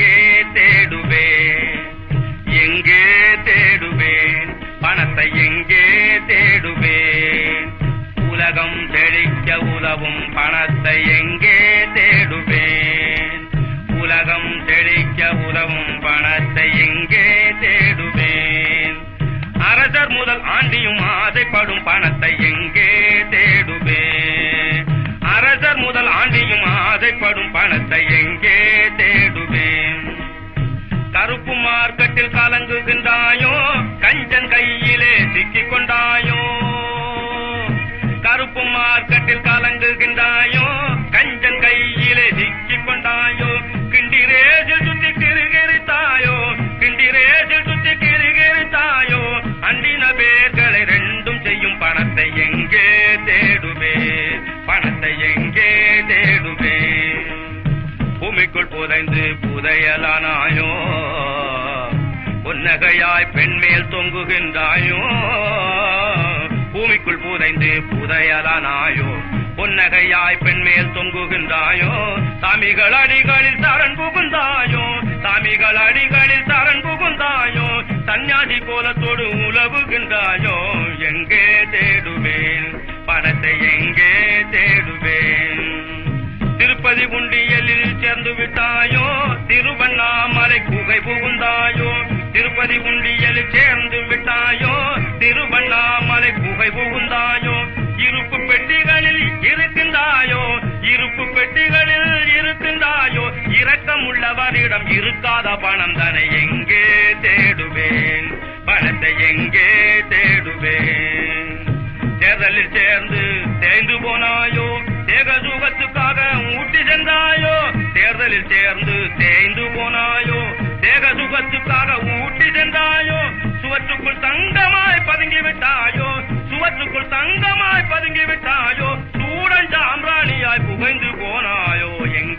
எங்கே தேடுவேன் எங்கே தேடுவேன் பணத்தை எங்கே தேடுவேன் உலகம் செழிக்க உதவும் பணத்தை எங்கே தேடுவேன் உலகம் செழிக்க உதவும் பணத்தை எங்கே தேடுவேன் அரசர் முதல் ஆண்டியும் ஆசைப்படும் பணத்தை எங்கே தேடுவேன் அரசர் முதல் ஆண்டியும் ஆசைப்படும் பணத்தை எங்கே தேடு பணத்தை எங்கே தேடுவே பணத்தை எங்கே தேடுவே பூமிக்குள் புதைந்து புதையலானாயோ? புன்னகையாய் பெண்மேல் தொங்குகின்றாயோ? பூமிக்குள் புதைந்து புதையலானாயோ? பொன்னகையாய் பெண்மேல் தொங்குகின்றாயோ? சாமிகள் அடிகளில் ஆதி போல தொடு உழவுகின்றாயோ எங்கே தேடுவேன்? பணத்தை எங்கே தேடுவேன்? திருப்பதி உண்டியலில் சேர்ந்து விட்டாயோ திருவண்ணாமலை குகை புகுந்தாயோ திருப்பதி உண்டியலில் சேர்ந்து விட்டாயோ திருவண்ணாமலை குகை புகுந்தாயோ இருப்பு பெட்டிகளில் இருக்கின்றாயோ இருப்பு பெட்டிகளில் இருக்கின்றாயோ இரக்கம் உள்ளவரிடம் இருக்காத பணம் தானே எங்கே தேடுவேன்? கடலில் சேர்ந்து தேய்ந்து போனாயோ தேக சுகத்துக்காக ஊட்டி சென்றாயோ தேர்தலில் சேர்ந்து தேய்ந்து போனாயோ தேக சுகத்துக்காக ஊட்டி சென்றாயோ சுவற்றுக்குள் தங்கமாய் பதுங்கி விட்டாயோ சுவற்றுக்குள் தங்கமாய் பதுங்கி விட்டாயோ சூடன் சாம்ராணியாய் புகைந்து போனாயோ எங்க